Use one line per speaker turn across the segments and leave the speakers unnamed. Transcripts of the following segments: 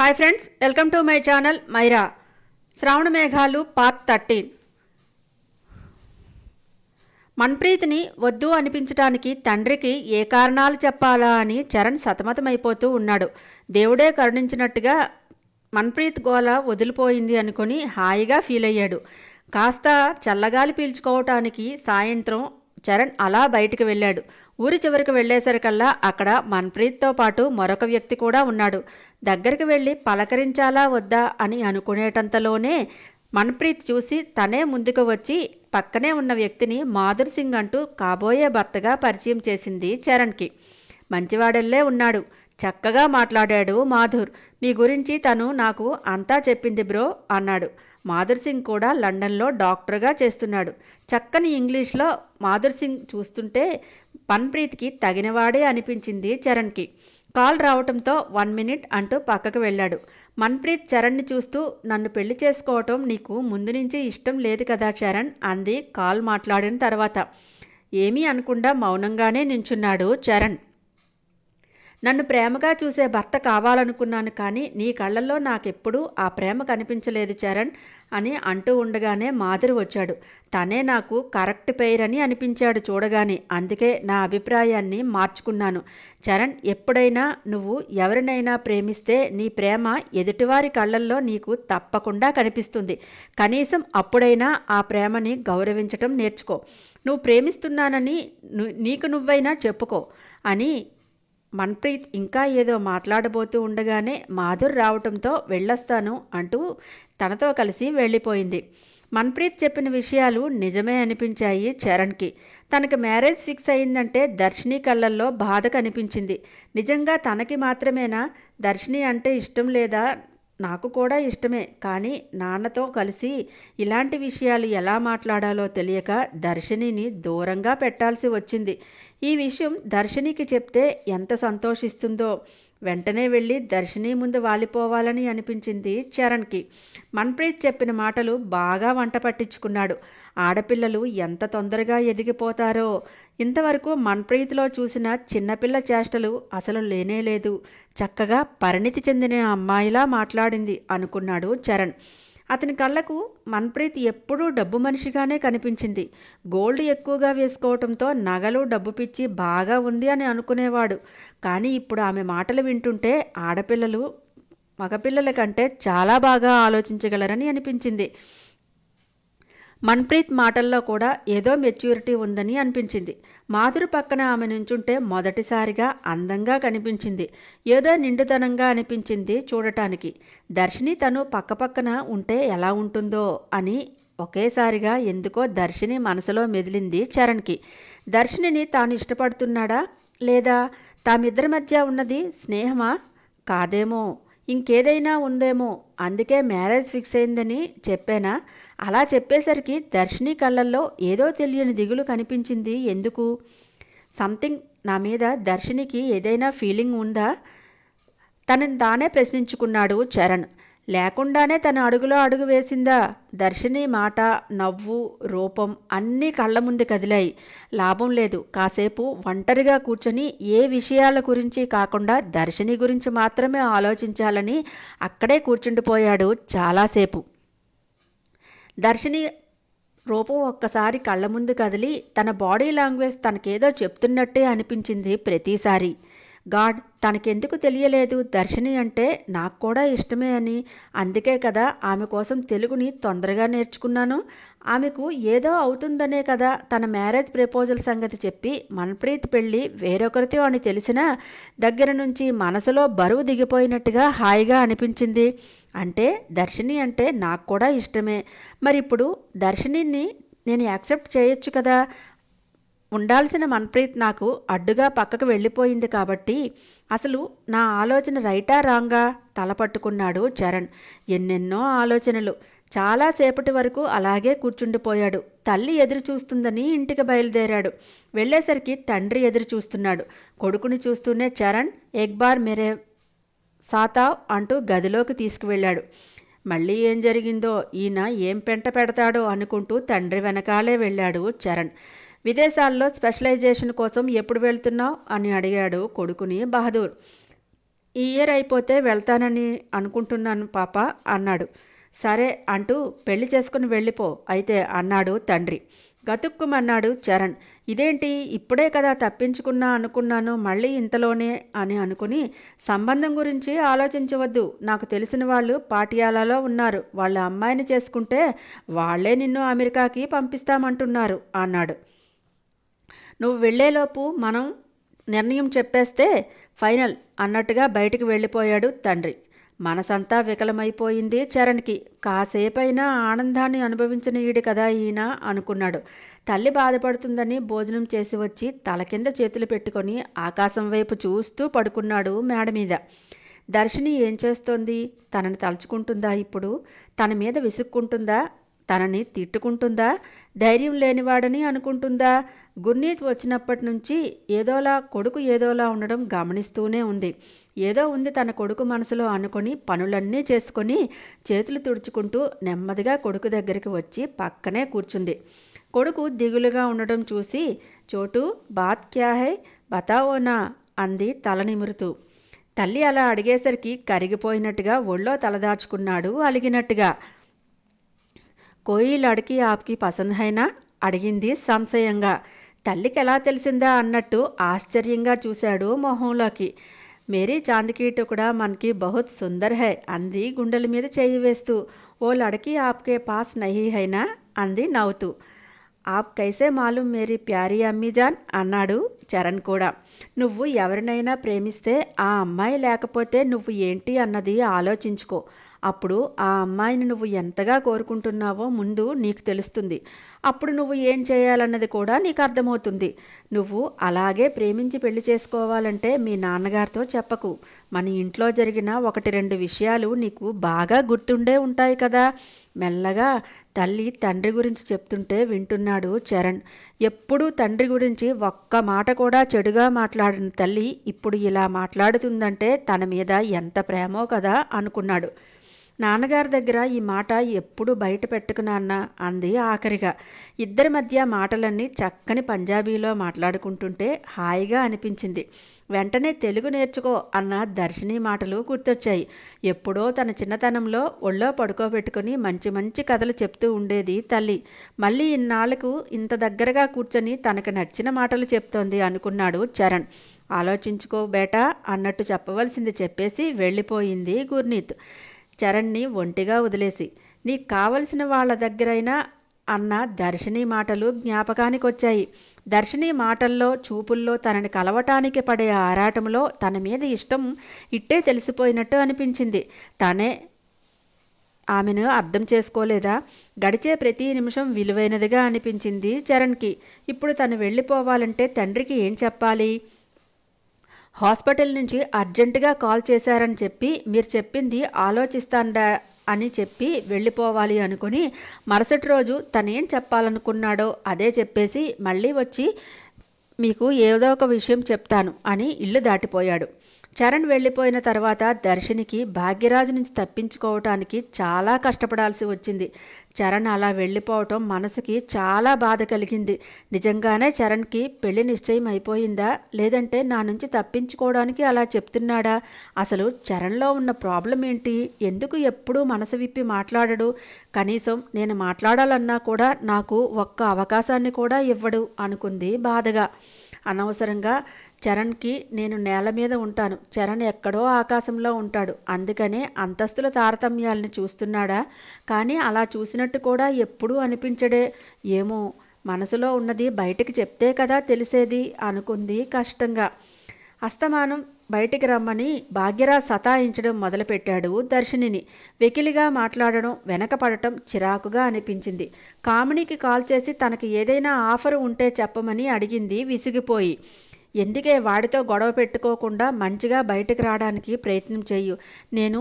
Hi friends welcome to my channel Myra శ్రావణ మేఘాలు part thirteen మన్ప్రీత్ని వద్దు అనిపించటానికి తండ్రికి ఏ కారణాలు చెప్పాలా అని చరణ్ సతమతమైపోతూ ఉన్నాడు. దేవుడే కరుణించినట్టుగా మన్ప్రీత్ గోల వదిలిపోయింది అనుకుని హాయిగా ఫీల్ అయ్యాడు. కాస్త చల్లగాలి పీల్చుకోవటానికి సాయంత్రం చరణ్ అలా బయటికి వెళ్ళాడు. ఊరి చివరికి వెళ్ళేసరికల్లా అక్కడ మన్ప్రీత్తో పాటు మరొక వ్యక్తి కూడా ఉన్నాడు. దగ్గరికి వెళ్ళి పలకరించాలా వద్దా అని అనుకునేటంతలోనే మన్ప్రీత్ చూసి తనే ముందుకు వచ్చి పక్కనే ఉన్న వ్యక్తిని మాధుర్ సింగ్ అంటూ కాబోయే భర్తగా పరిచయం చేసింది చరణ్కి. మంచివాడల్లే ఉన్నాడు. చక్కగా మాట్లాడాడు మాధుర్. మీ గురించి తను నాకు అంతా చెప్పింది బ్రో అన్నాడు. మాధుర్ సింగ్ కూడా లండన్లో డాక్టర్గా చేస్తున్నాడు. చక్కని ఇంగ్లీష్లో మాధుర్ సింగ్ చూస్తుంటే పన్ప్రీత్కి తగినవాడే అనిపించింది చరణ్కి. కాల్ రావటంతో వన్ మినిట్ అంటూ పక్కకు వెళ్ళాడు. మన్ప్రీత్ చరణ్ని చూస్తూ నన్ను పెళ్ళి చేసుకోవటం నీకు ముందు నుంచి ఇష్టం లేదు కదా చరణ్ అంది కాల్ మాట్లాడిన తర్వాత. ఏమీ అనకుండా మౌనంగానే నించున్నాడు చరణ్ నన్ను ప్రేమగా చూసే భర్త కావాలనుకున్నాను కానీ నీ కళ్ళల్లో నాకెప్పుడూ ఆ ప్రేమ కనిపించలేదు చరణ్ అని అంటూ ఉండగానే మాధురి వచ్చాడు. తనే నాకు కరెక్ట్ పేర్ అని అనిపించాడు చూడగానే. అందుకే నా అభిప్రాయాన్ని మార్చుకున్నాను. చరణ్ ఎప్పుడైనా నువ్వు ఎవరినైనా ప్రేమిస్తే నీ ప్రేమ ఎదుటివారి కళ్ళల్లో నీకు తప్పకుండా కనిపిస్తుంది. కనీసం అప్పుడైనా ఆ ప్రేమని గౌరవించటం నేర్చుకో. నువ్వు ప్రేమిస్తున్నానని నీకు నువ్వైనా చెప్పుకో అని మన్ప్రీత్ ఇంకా ఏదో మాట్లాడబోతూ ఉండగానే మాధుర్ రావటంతో వెళ్ళొస్తాను అంటూ తనతో కలిసి వెళ్ళిపోయింది. మన్ప్రీత్ చెప్పిన విషయాలు నిజమే అనిపించాయి చరణ్కి. తనకి మ్యారేజ్ ఫిక్స్ అయిందంటే దర్శిని కళ్ళల్లో బాధ కనిపించింది. నిజంగా తనకి మాత్రమేనా? దర్శిని అంటే ఇష్టం లేదా? నాకు కూడా ఇష్టమే. కానీ నాన్నతో కలిసి ఇలాంటి విషయాలు ఎలా మాట్లాడాలో తెలియక దర్శినిని దూరంగా పెట్టాల్సి వచ్చింది. ఈ విషయం దర్శినికి చెప్తే ఎంత సంతోషిస్తుందో. వెంటనే వెళ్ళి దర్శిని ముందు వాలిపోవాలని అనిపించింది చరణ్కి. మన్ప్రీత్ చెప్పిన మాటలు బాగా వంట పట్టించుకున్నాడు. ఆడపిల్లలు ఎంత తొందరగా ఎదిగిపోతారో. ఇంతవరకు మన్ప్రీత్లో చూసిన చిన్నపిల్ల చేష్టలు అసలు లేనేలేదు చక్కగా పరిణితి చెందిన అమ్మాయిలా మాట్లాడింది అనుకున్నాడు చరణ్. అతని కళ్ళకు మన్ప్రీత్ ఎప్పుడూ డబ్బు మనిషిగానే కనిపించింది. గోల్డ్ ఎక్కువగా వేసుకోవటంతో నగలు డబ్బు పిచ్చి బాగా ఉంది అని అనుకునేవాడు. కానీ ఇప్పుడు ఆమె మాటలు వింటుంటే ఆడపిల్లలు మగపిల్లల కంటే చాలా బాగా ఆలోచించగలరని అనిపించింది. మన్ప్రీత్ మాటల్లో కూడా ఏదో మెచ్యూరిటీ ఉందని అనిపించింది. మాధురి పక్కన ఆమె నుంచుంటే మొదటిసారిగా అందంగా కనిపించింది. ఏదో నిండుదనంగా అనిపించింది చూడటానికి. దర్శిని తను పక్కపక్కన ఉంటే ఎలా ఉంటుందో అని ఒకేసారిగా ఎందుకో దర్శిని మనసులో మెదిలింది చరణ్కి. దర్శినిని తాను ఇష్టపడుతున్నాడా? లేదా తామిద్దరి మధ్య ఉన్నది స్నేహమా? కాదేమో. ఇంకేదైనా ఉందేమో. అందుకే మ్యారేజ్ ఫిక్స్ అయిందని చెప్పానా? అలా చెప్పేసరికి దర్శిని కళ్ళల్లో ఏదో తెలియని దిగులు కనిపించింది. ఎందుకు? సంథింగ్ నా మీద దర్శినికి ఏదైనా ఫీలింగ్ ఉందా? తనని తానే ప్రశ్నించుకున్నాడు చరణ్. లేకుండానే తన అడుగులో అడుగు వేసిందా? దర్శిని మాట నవ్వు రూపం అన్నీ కళ్ళ ముందు కదిలాయి. లాభం లేదు. కాసేపు ఒంటరిగా కూర్చొని ఏ విషయాల గురించి కాకుండా దర్శిని గురించి మాత్రమే ఆలోచించాలని అక్కడే కూర్చుండిపోయాడు చాలాసేపు. దర్శిని రూపం ఒక్కసారి కళ్ళ ముందు కదిలి తన బాడీ లాంగ్వేజ్ తనకేదో చెప్తున్నట్టే అనిపించింది ప్రతిసారి. గాడ్ తనకెందుకు తెలియలేదు? దర్శిని అంటే నాకు కూడా ఇష్టమే అని. అందుకే కదా ఆమె కోసం తెలుగుని తొందరగా నేర్చుకున్నాను. ఆమెకు ఏదో అవుతుందనే కదా తన మ్యారేజ్ ప్రపోజల్ సంగతి చెప్పి మన్ప్రీత్ పెళ్ళి వేరొకరితో అని తెలిసినా దగ్గర నుంచి మనసులో బరువు దిగిపోయినట్టుగా హాయిగా అనిపించింది. అంటే దర్శిని అంటే నాకు కూడా ఇష్టమే. మరి ఇప్పుడు దర్శినిని నేను యాక్సెప్ట్ చేయొచ్చు కదా? ఉండాల్సిన మన్ప్రీత్ నాకు అడ్డుగా పక్కకు వెళ్ళిపోయింది కాబట్టి అసలు నా ఆలోచన రైటా రాంగా? తల పట్టుకున్నాడు చరణ్. ఎన్నెన్నో ఆలోచనలు. చాలాసేపటి వరకు అలాగే కూర్చుండిపోయాడు. తల్లి ఎదురు చూస్తుందని ఇంటికి బయలుదేరాడు. వెళ్ళేసరికి తండ్రి ఎదురు చూస్తున్నాడు. కొడుకుని చూస్తూనే చరణ్ ఎక్బార్ మెరే సాతావ్ అంటూ గదిలోకి తీసుకువెళ్ళాడు. మళ్ళీ ఏం జరిగిందో ఈయన ఏం పెంట పెడతాడో అనుకుంటూ తండ్రి వెనకాలే వెళ్ళాడు చరణ్. విదేశాల్లో స్పెషలైజేషన్ కోసం ఎప్పుడు వెళ్తున్నావు? అని అడిగాడు కొడుకుని బహదూర్. ఈ ఇయర్ అయిపోతే వెళ్తానని అనుకుంటున్నాను పాప అన్నాడు. సరే అంటూ పెళ్ళి చేసుకుని వెళ్ళిపో అయితే అన్నాడు తండ్రి. గతుక్కుమన్నాడు చరణ్. ఇదేంటి? ఇప్పుడే కదా తప్పించుకున్నా అనుకున్నాను మళ్ళీ ఇంతలోనే అని అనుకుని సంబంధం గురించి ఆలోచించవద్దు. నాకు తెలిసిన వాళ్ళు పాటియాలలో ఉన్నారు. వాళ్ళ అమ్మాయిని చేసుకుంటే వాళ్ళే నిన్ను అమెరికాకి పంపిస్తామంటున్నారు అన్నాడు. నువ్వు వెళ్ళేలోపు మనం నిర్ణయం చెప్పేస్తే ఫైనల్ అన్నట్టుగా బయటికి వెళ్ళిపోయాడు తండ్రి. మనసంతా వికలమైపోయింది చరణ్కి. కాసేపైనా ఆనందాన్ని అనుభవించిన ఈడు కదా ఈయన అనుకున్నాడు. తల్లి బాధపడుతుందని భోజనం చేసి వచ్చి తల కింద చేతులు పెట్టుకొని ఆకాశం వైపు చూస్తూ పడుకున్నాడు మేడ మీద. దర్శిని ఏం చేస్తోంది? తనని తలుచుకుంటుందా ఇప్పుడు? తన మీద విసుక్కుంటుందా? తనని తిట్టుకుంటుందా? ధైర్యం లేనివాడని అనుకుంటుందా? గుర్నీత్ వచ్చినప్పటి నుంచి ఏదోలా కొడుకు ఏదోలా ఉండడం గమనిస్తూనే ఉంది. ఏదో ఉంది తన కొడుకు మనసులో అనుకొని పనులన్నీ చేసుకొని చేతులు తుడుచుకుంటూ నెమ్మదిగా కొడుకు దగ్గరికి వచ్చి పక్కనే కూర్చుంది. కొడుకు దిగులుగా ఉండడం చూసి చోటు బాత్ క్యా హై? బతావోనా అంది తలనిమురుతూ తల్లి అలా అడిగేసరికి కరిగిపోయినట్టుగా ఒళ్ళో తలదాచుకున్నాడు అలిగినట్టుగా. కోయి లడకి ఆప్కి పసంద్ హైనా? అడిగింది సంశయంగా. తల్లికి ఎలా తెలిసిందా అన్నట్టు ఆశ్చర్యంగా చూశాడు మొహంలోకి. మేరీ చాందికి కూడా మనకి బహుత్ సుందర్ హై అంది గుండెల మీద చేయి వేస్తూ. ఓ లడకి ఆప్కే పాస్ నహి హైనా? అంది నవ్వుతూ. ఆప్ కైసే మాలూం మేరీ ప్యారీ అమ్మీజాన్ అన్నాడు చరణ్ కూడా. నువ్వు ఎవరినైనా ప్రేమిస్తే ఆ అమ్మాయి లేకపోతే నువ్వు ఏంటి అన్నది ఆలోచించుకో. అప్పుడు ఆ అమ్మాయిని నువ్వు ఎంతగా కోరుకుంటున్నావో ముందు నీకు తెలుస్తుంది. అప్పుడు నువ్వు ఏం చేయాలన్నది కూడా నీకు అర్థమవుతుంది. నువ్వు అలాగే ప్రేమించి పెళ్ళి చేసుకోవాలంటే మీ నాన్నగారితో చెప్పకు. మన ఇంట్లో జరిగిన ఒకటి రెండు విషయాలు నీకు బాగా గుర్తుండే ఉంటాయి కదా. మెల్లగా తల్లి తండ్రి గురించి చెప్తుంటే వింటున్నాడు చరణ్. ఎప్పుడూ తండ్రి గురించి ఒక్క మాట కూడా చెడుగా మాట్లాడిన తల్లి ఇప్పుడు ఇలా మాట్లాడుతుందంటే తన మీద ఎంత ప్రేమో కదా అనుకున్నాడు. నాన్నగారి దగ్గర ఈ మాట ఎప్పుడు బయట పెట్టుకు నాన్న అంది ఆఖరిగా. ఇద్దరి మధ్య మాటలన్నీ చక్కని పంజాబీలో మాట్లాడుకుంటుంటే హాయిగా అనిపించింది. వెంటనే తెలుగు నేర్చుకో అన్న దర్శిని మాటలు గుర్తొచ్చాయి. ఎప్పుడో తన చిన్నతనంలో ఒళ్ళో పడుకోబెట్టుకుని మంచి మంచి కథలు చెప్తూ ఉండేది తల్లి. మళ్ళీ ఇన్నాళ్ళకు ఇంత దగ్గరగా కూర్చొని తనకు నచ్చిన మాటలు చెప్తోంది అనుకున్నాడు చరణ్. ఆలోచించుకో బేటా అన్నట్టు చెప్పవలసింది చెప్పేసి వెళ్ళిపోయింది గుర్నీత్. చరణ్ని ఒంటిగా వదిలేసి నీకు కావలసిన వాళ్ళ దగ్గరైనా అన్న దర్శిని మాటలు జ్ఞాపకానికి వచ్చాయి దర్శిని మాటల్లో చూపుల్లో తనని కలవటానికి పడే ఆరాటంలో తన మీద ఇష్టం ఇట్టే తెలిసిపోయినట్టు అనిపించింది. తనే ఆమెను అర్థం చేసుకోలేదా? గడిచే ప్రతి నిమిషం విలువైనదిగా అనిపించింది చరణ్కి. ఇప్పుడు తను వెళ్ళిపోవాలంటే తండ్రికి ఏం చెప్పాలి? హాస్పిటల్ నుంచి అర్జెంటుగా కాల్ చేశారని చెప్పి మీరు చెప్పింది ఆలోచిస్తాండా అని చెప్పి వెళ్ళిపోవాలి అనుకుని మరుసటి రోజు తనేం చెప్పాలనుకున్నాడో అదే చెప్పేసి మళ్ళీ వచ్చి మీకు ఏదో ఒక విషయం చెప్తాను అని ఇల్లు దాటిపోయాడు. చరణ్ వెళ్ళిపోయిన తర్వాత దర్శినికి భాగ్యరాజు నుంచి తప్పించుకోవటానికి చాలా కష్టపడాల్సి వచ్చింది. చరణ్ అలా వెళ్ళిపోవటం మనసుకి చాలా బాధ కలిగింది. నిజంగానే చరణ్కి పెళ్ళి నిశ్చయం అయిపోయిందా? లేదంటే నా నుంచి తప్పించుకోవడానికి అలా చెప్తున్నాడా? అసలు చరణ్లో ఉన్న ప్రాబ్లం ఏంటి? ఎందుకు ఎప్పుడూ మనసు విప్పి మాట్లాడడు? కనీసం నేను మాట్లాడాలన్నా కూడా నాకు ఒక్క అవకాశాన్ని కూడా ఇవ్వడు అనుకుంది బాధగా. అనవసరంగా చరణ్కి నేను నేల మీద ఉంటాను. చరణ్ ఎక్కడో ఆకాశంలో ఉంటాడు. అందుకనే అంతస్తుల తారతమ్యాలను చూస్తున్నాడా? కానీ అలా చూసినట్టు కూడా ఎప్పుడూ అనిపించడే. ఏమో మనసులో ఉన్నది బయటికి చెప్తే కదా తెలిసేది అనుకుంది కష్టంగా. అస్తమానం బయటికి రమ్మని భాగ్యరా సతాయించడం మొదలుపెట్టాడు దర్శినిని. వెకిలిగా మాట్లాడడం వెనకపడటం చిరాకుగా అనిపించింది. కామినీకి కాల్ చేసి తనకి ఏదైనా ఆఫర్ ఉంటే చెప్పమని అడిగింది విసిగిపోయి. ఎందుకే వాడితో గొడవ పెట్టుకోకుండా మంచిగా బయటకు రావడానికి ప్రయత్నం చేయు నేను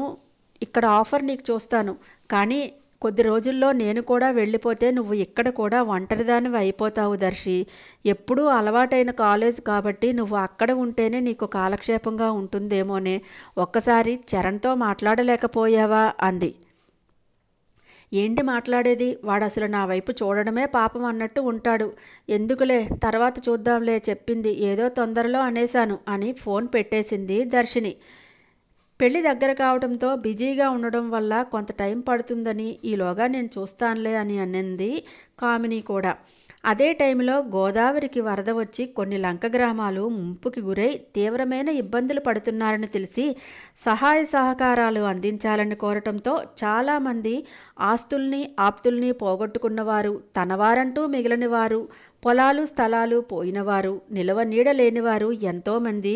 ఇక్కడ ఆఫర్ నీకు చూస్తాను. కానీ కొద్ది రోజుల్లో నేను కూడా వెళ్ళిపోతే నువ్వు ఇక్కడ కూడా ఒంటరిదానివి అయిపోతావు దర్శి. ఎప్పుడూ అలవాటైన కాలేజ్ కాబట్టి నువ్వు అక్కడ ఉంటేనే నీకు కాలక్షేపంగా ఉంటుందేమోనే. ఒక్కసారి చరణ్తో మాట్లాడలేకపోయావా? అంది. ఏంటి మాట్లాడేది? వాడు అసలు నా వైపు చూడడమే పాపం అన్నట్టు ఉంటాడు. ఎందుకులే? తర్వాత చూద్దాంలే చెప్పింది. ఏదో తొందరలో అనేశాను అని ఫోన్ పెట్టేసింది దర్శిని. పెళ్ళి దగ్గర కావడంతో బిజీగా ఉండడం వల్ల కొంత టైం పడుతుందని ఈలోగా నేను చూస్తానులే అని అనింది కామిని కూడా. అదే టైంలో గోదావరికి వరద వచ్చి కొన్ని లంక గ్రామాలు ముంపుకి గురై తీవ్రమైన ఇబ్బందులు పడుతున్నారని తెలిసి సహాయ సహకారాలు అందించాలని కోరటంతో చాలామంది ఆస్తుల్ని ఆప్తుల్ని పోగొట్టుకున్నవారు తనవారంటూ మిగిలిన వారు పొలాలు స్థలాలు పోయినవారు నిలవ నీడ లేనివారు ఎంతోమంది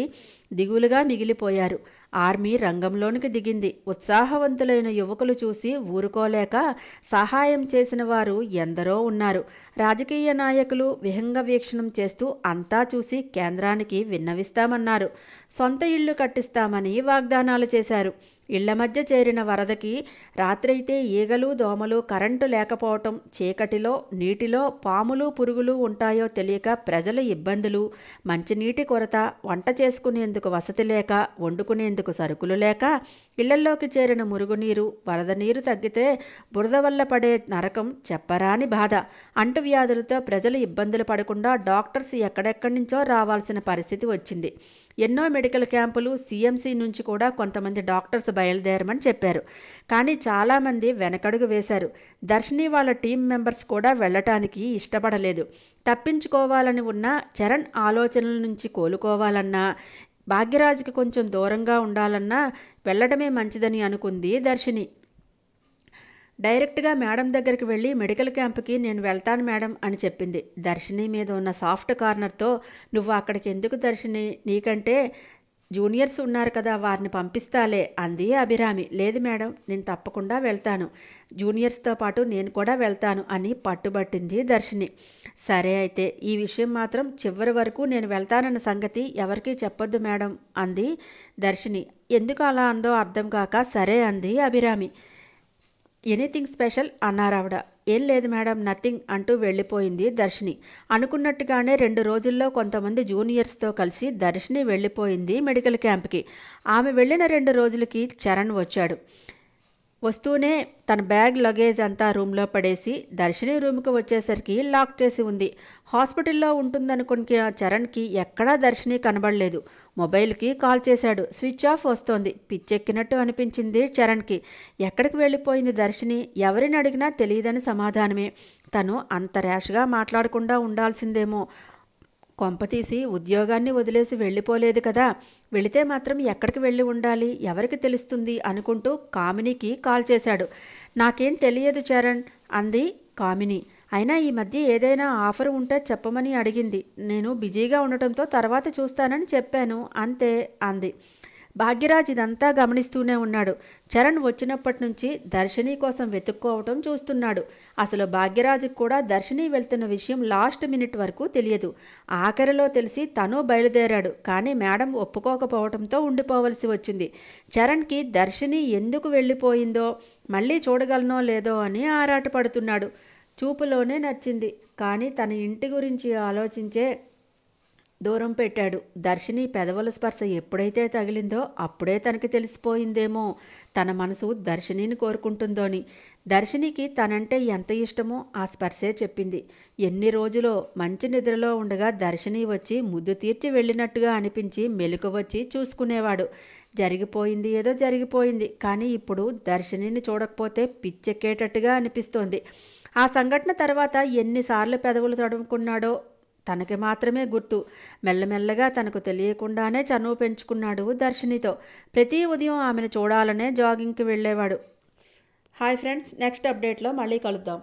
దిగులుగా మిగిలిపోయారు. ఆర్మీ రంగంలోనికి దిగింది. ఉత్సాహవంతులైన యువకులు చూసి ఊరుకోలేక సహాయం చేసిన వారు ఎందరో ఉన్నారు. రాజకీయ నాయకులు విహంగ వీక్షణం చేస్తూ అంతా చూసి కేంద్రానికి విన్నవిస్తామన్నారు. సొంత ఇళ్ళు కట్టిస్తామని వాగ్దానాలు చేశారు. ఇళ్ళ మధ్య చేరిన వరదకి రాత్రైతే ఈగలు దోమలు కరెంటు లేకపోవటం చీకటిలో నీటిలో పాములు పురుగులు ఉంటాయో తెలియక ప్రజల ఇబ్బందులు. మంచినీటి కొరత వంట చేసుకునేందుకు వసతి లేక వండుకునేందుకు సరుకులు లేక ఇళ్ళల్లోకి చేరిన మురుగునీరు వరద నీరు తగ్గితే బురద వల్ల పడే నరకం చెప్పరాని బాధ. అంటువ్యాధులతో ప్రజలు ఇబ్బందులు పడకుండా డాక్టర్స్ ఎక్కడెక్కడి నుంచో రావాల్సిన పరిస్థితి వచ్చింది. ఎన్నో మెడికల్ క్యాంపులు సీఎంసీ నుంచి కూడా కొంతమంది డాక్టర్స్ బయలుదేరమని చెప్పారు. కానీ చాలామంది వెనకడుగు వేశారు. దర్శిని వాళ్ళ టీం మెంబర్స్ కూడా వెళ్ళటానికి ఇష్టపడలేదు. తప్పించుకోవాలని ఉన్న చరణ్ ఆలోచనల నుంచి కోలుకోవాలన్నా భాగ్యరాజుకి కొంచెం దూరంగా ఉండాలన్నా వెళ్ళడమే మంచిదని అనుకుంది దర్శిని. డైరెక్ట్గా మేడం దగ్గరికి వెళ్ళి మెడికల్ క్యాంప్కి నేను వెళ్తాను మేడం అని చెప్పింది. దర్శిని మీద ఉన్న సాఫ్ట్ కార్నర్తో నువ్వు అక్కడికి ఎందుకు దర్శిని? నీకంటే జూనియర్స్ ఉన్నారు కదా వారిని పంపిస్తాలే అంది అభిరామి. లేదు మేడం నేను తప్పకుండా వెళ్తాను. జూనియర్స్తో పాటు నేను కూడా వెళ్తాను అని పట్టుబట్టింది దర్శిని. సరే అయితే ఈ విషయం మాత్రం చివరి వరకు నేను వెళ్తానన్న సంగతి ఎవరికీ చెప్పొద్దు మేడం అంది దర్శిని. ఎందుకు అలా అందో అర్థం కాక సరే అంది అభిరామి. Anything special అన్నారావిడ. ఏం లేదు మేడం నథింగ్ అంటూ వెళ్ళిపోయింది దర్శిని. అనుకున్నట్టుగానే రెండు రోజుల్లో కొంతమంది జూనియర్స్తో కలిసి దర్శిని వెళ్ళిపోయింది మెడికల్ క్యాంప్కి. ఆమె వెళ్ళిన రెండు రోజులకి చరణ్ వచ్చాడు. వస్తూనే తన బ్యాగ్ లగేజ్ అంతా రూమ్లో పడేసి దర్శిని రూమ్కి వచ్చేసరికి లాక్ చేసి ఉంది. హాస్పిటల్లో ఉంటుందనుకుని చరణ్కి ఎక్కడా దర్శిని కనబడలేదు. మొబైల్కి కాల్ చేశాడు. స్విచ్ ఆఫ్ వస్తోంది. పిచ్చెక్కినట్టు అనిపించింది చరణ్కి. ఎక్కడికి వెళ్ళిపోయింది దర్శిని? ఎవరిని అడిగినా తెలియదని సమాధానమే. తను అంత ర్యాష్గా మాట్లాడకుండా ఉండాల్సిందేమో. కొంపతీసి ఉద్యోగాన్ని వదిలేసి వెళ్ళిపోలేదు కదా. వెళితే మాత్రం ఎక్కడికి వెళ్ళి ఉండాలి? ఎవరికి తెలుస్తుంది? అనుకుంటూ కామినికి కాల్ చేశాడు. నాకేం తెలియదు చరణ్ అంది కామిని. అయినా ఈ మధ్య ఏదైనా ఆఫర్ ఉంటే చెప్పమని అడిగింది. నేను బిజీగా ఉండటంతో తర్వాత చూస్తానని చెప్పాను. అంతే అంది. భాగ్యరాజ్ ఇదంతా గమనిస్తూనే ఉన్నాడు. చరణ్ వచ్చినప్పటి నుంచి దర్శిని కోసం వెతుక్కోవటం చూస్తున్నాడు. అసలు భాగ్యరాజుకు కూడా దర్శిని వెళ్తున్న విషయం లాస్ట్ మినిట్ వరకు తెలియదు. ఆఖరిలో తెలిసి తను బయలుదేరాడు. కానీ మేడం ఒప్పుకోకపోవడంతో ఉండిపోవలసి వచ్చింది. చరణ్కి దర్శిని ఎందుకు వెళ్ళిపోయిందో మళ్ళీ చూడగలనో లేదో అని ఆరాటపడుతున్నాడు. చూపులోనే నచ్చింది. కానీ తన ఇంటి గురించి ఆలోచించే దూరం పెట్టాడు. దర్శిని పెదవుల స్పర్శ ఎప్పుడైతే తగిలిందో అప్పుడే తనకి తెలిసిపోయిందేమో. తన మనసు దర్శినిని కోరుకుంటుందోని. దర్శినికి తనంటే ఎంత ఇష్టమో ఆ స్పర్శే చెప్పింది. ఎన్ని రోజులో మంచి నిద్రలో ఉండగా దర్శిని వచ్చి ముద్దు తీర్చి వెళ్ళినట్టుగా అనిపించి మెలకు వచ్చి చూసుకునేవాడు. జరిగిపోయింది ఏదో జరిగిపోయింది. కానీ ఇప్పుడు దర్శినిని చూడకపోతే పిచ్చెక్కేటట్టుగా అనిపిస్తోంది. ఆ సంఘటన తర్వాత ఎన్నిసార్లు పెదవులు తడుముకున్నాడో తనకి మాత్రమే గుర్తు. మెల్లమెల్లగా తనకు తెలియకుండానే చనువు పెంచుకున్నాడు దర్శినితో. ప్రతి ఉదయం ఆమెను చూడాలనే జాగింగ్కి వెళ్ళేవాడు. హాయ్ ఫ్రెండ్స్ నెక్స్ట్ అప్డేట్లో మళ్ళీ కలుద్దాం.